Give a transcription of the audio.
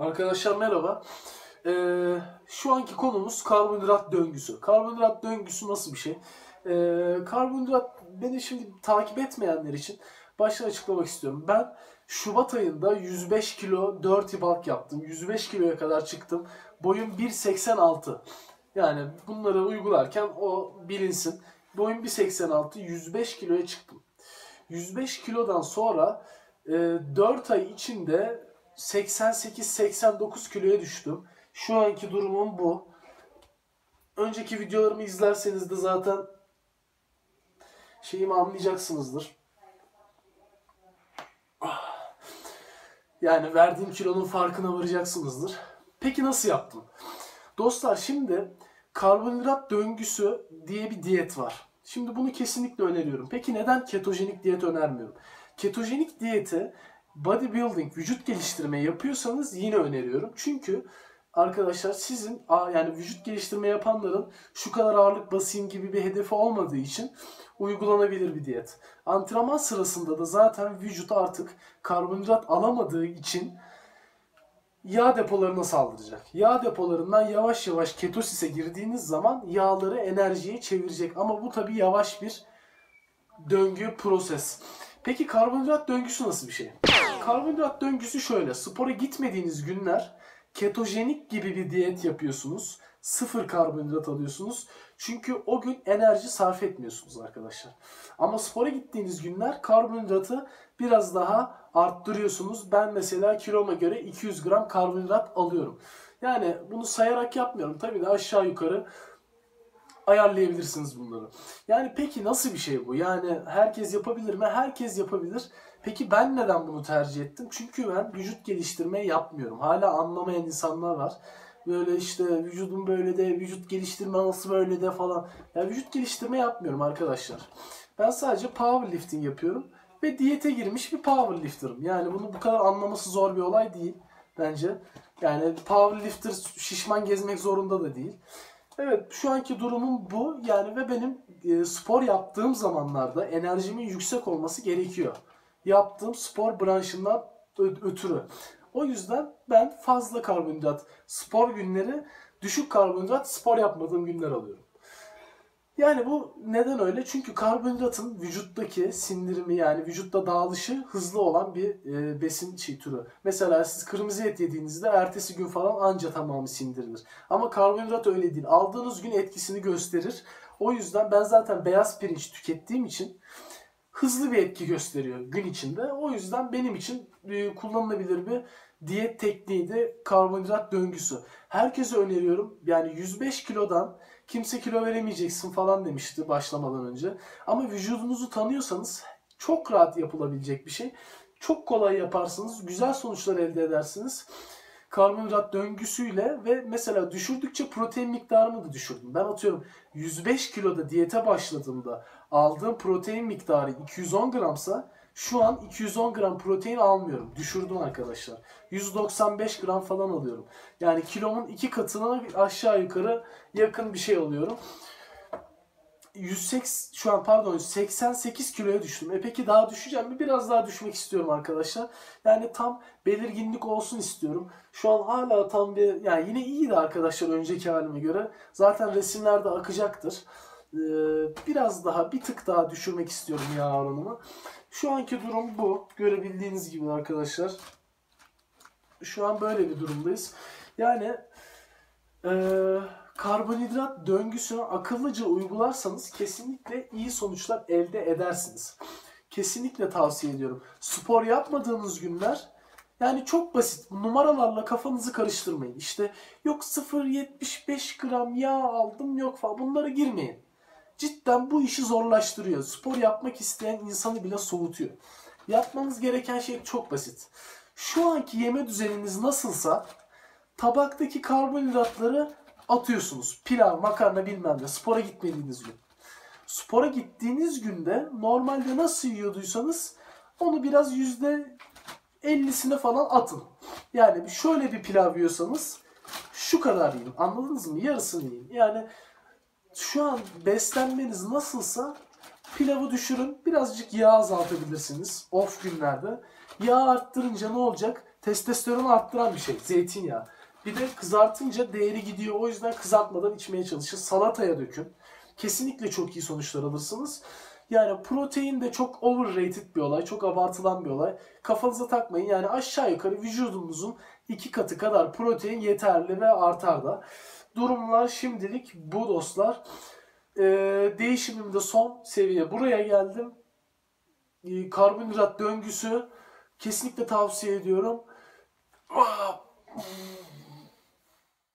Arkadaşlar merhaba. Ee, şu anki konumuz karbonhidrat döngüsü. Karbonhidrat döngüsü nasıl bir şey? Ee, karbonhidrat beni şimdi takip etmeyenler için baştan açıklamak istiyorum. Ben Şubat ayında 105 kilo dirty bulk yaptım. 105 kiloya kadar çıktım. Boyum 1.86. Yani bunları uygularken o bilinsin. Boyum 1.86, 105 kiloya çıktım. 105 kilodan sonra e, 4 ay içinde 88-89 kiloya düştüm. Şu anki durumum bu. Önceki videolarımı izlerseniz de zaten şeyimi anlayacaksınızdır. Yani verdiğim kilonun farkına varacaksınızdır. Peki nasıl yaptım? Dostlar şimdi karbonhidrat döngüsü diye bir diyet var. Şimdi bunu kesinlikle öneriyorum. Peki neden ketojenik diyet önermiyorum? Ketojenik diyeti bodybuilding, vücut geliştirme yapıyorsanız yine öneriyorum. Çünkü arkadaşlar sizin yani vücut geliştirme yapanların şu kadar ağırlık basayım gibi bir hedefi olmadığı için uygulanabilir bir diyet. Antrenman sırasında da zaten vücut artık karbonhidrat alamadığı için yağ depolarına saldıracak. Yağ depolarından yavaş yavaş ketosise girdiğiniz zaman yağları enerjiye çevirecek. Ama bu tabi yavaş bir döngü, proses. Peki karbonhidrat döngüsü nasıl bir şey? Karbonhidrat döngüsü şöyle. Spora gitmediğiniz günler ketojenik gibi bir diyet yapıyorsunuz. Sıfır karbonhidrat alıyorsunuz. Çünkü o gün enerji sarf etmiyorsunuz arkadaşlar. Ama spora gittiğiniz günler karbonhidratı biraz daha arttırıyorsunuz. Ben mesela kiloma göre 200 gram karbonhidrat alıyorum. Yani bunu sayarak yapmıyorum. Tabii de aşağı yukarı ayarlayabilirsiniz bunları. Yani peki nasıl bir şey bu? Yani herkes yapabilir mi? Herkes yapabilir. Peki ben neden bunu tercih ettim? Çünkü ben vücut geliştirme yapmıyorum. Hala anlamayan insanlar var. Böyle işte vücudum böyle de, vücut geliştirme nasıl böyle de falan. Ya vücut geliştirme yapmıyorum arkadaşlar. Ben sadece powerlifting yapıyorum ve diyete girmiş bir powerlifter'ım. Yani bunu bu kadar anlaması zor bir olay değil bence. Yani powerlifter şişman gezmek zorunda da değil. Evet şu anki durumum bu yani ve benim e, spor yaptığım zamanlarda enerjimin yüksek olması gerekiyor. Yaptığım spor branşından ötürü. O yüzden ben fazla karbonhidrat spor günleri düşük karbonhidrat spor yapmadığım günler alıyorum. Yani bu neden öyle? Çünkü karbonhidratın vücuttaki sindirimi yani vücutta dağılışı hızlı olan bir e, besin şey, türü. Mesela siz kırmızı et yediğinizde ertesi gün falan anca tamamı sindirilir. Ama karbonhidrat öyle değil. Aldığınız gün etkisini gösterir. O yüzden ben zaten beyaz pirinç tükettiğim için hızlı bir etki gösteriyor gün içinde. O yüzden benim için e, kullanılabilir bir diyet tekniği de karbonhidrat döngüsü. Herkese öneriyorum. Yani 105 kilodan kimse kilo veremeyeceksin falan demişti başlamadan önce. Ama vücudunuzu tanıyorsanız çok rahat yapılabilecek bir şey. Çok kolay yaparsınız. Güzel sonuçlar elde edersiniz. Karbonhidrat döngüsüyle ve mesela düşürdükçe protein miktarımı da düşürdüm. Ben atıyorum 105 kiloda diyete başladığımda aldığım protein miktarı 210 gramsa şu an 210 gram protein almıyorum. Düşürdüm arkadaşlar. 195 gram falan alıyorum. Yani kilomun iki katına aşağı yukarı yakın bir şey alıyorum. 180 şu an pardon 88 kiloya düştüm. E peki daha düşeceğim mi? Biraz daha düşmek istiyorum arkadaşlar. Yani tam belirginlik olsun istiyorum. Şu an hala tam bir yani yine iyiydi arkadaşlar önceki halime göre. Zaten resimlerde akacaktır. Ee, biraz daha bir tık daha düşürmek istiyorum yağ oranımı. Şu anki durum bu. Görebildiğiniz gibi arkadaşlar. Şu an böyle bir durumdayız. Yani eee karbonhidrat döngüsünü akıllıca uygularsanız kesinlikle iyi sonuçlar elde edersiniz. Kesinlikle tavsiye ediyorum. Spor yapmadığınız günler yani çok basit. Numaralarla kafanızı karıştırmayın. İşte yok 0.75 gram yağ aldım yok falan. Bunlara girmeyin. Cidden bu işi zorlaştırıyor. Spor yapmak isteyen insanı bile soğutuyor. Yapmanız gereken şey çok basit. Şu anki yeme düzeniniz nasılsa tabaktaki karbonhidratları atıyorsunuz. Pilav, makarna bilmem ne. Spora gitmediğiniz gün. Spora gittiğiniz günde normalde nasıl yiyorduysanız onu biraz yüzde 50'sine falan atın. Yani şöyle bir pilav yiyorsanız şu kadar yiyin. Anladınız mı? Yarısını yiyin. Yani şu an beslenmeniz nasılsa pilavı düşürün. Birazcık yağ azaltabilirsiniz off günlerde. Yağ arttırınca ne olacak? testosteronu arttıran bir şey. Zeytinyağı. Bir de kızartınca değeri gidiyor. O yüzden kızartmadan içmeye çalışın. Salataya dökün. Kesinlikle çok iyi sonuçlar alırsınız. Yani protein de çok overrated bir olay. Çok abartılan bir olay. Kafanıza takmayın. Yani aşağı yukarı vücudumuzun iki katı kadar protein yeterli ve artar da. Durumlar şimdilik bu dostlar. Ee, değişimimde son seviye buraya geldim. Ee, karbonhidrat döngüsü kesinlikle tavsiye ediyorum. Ah!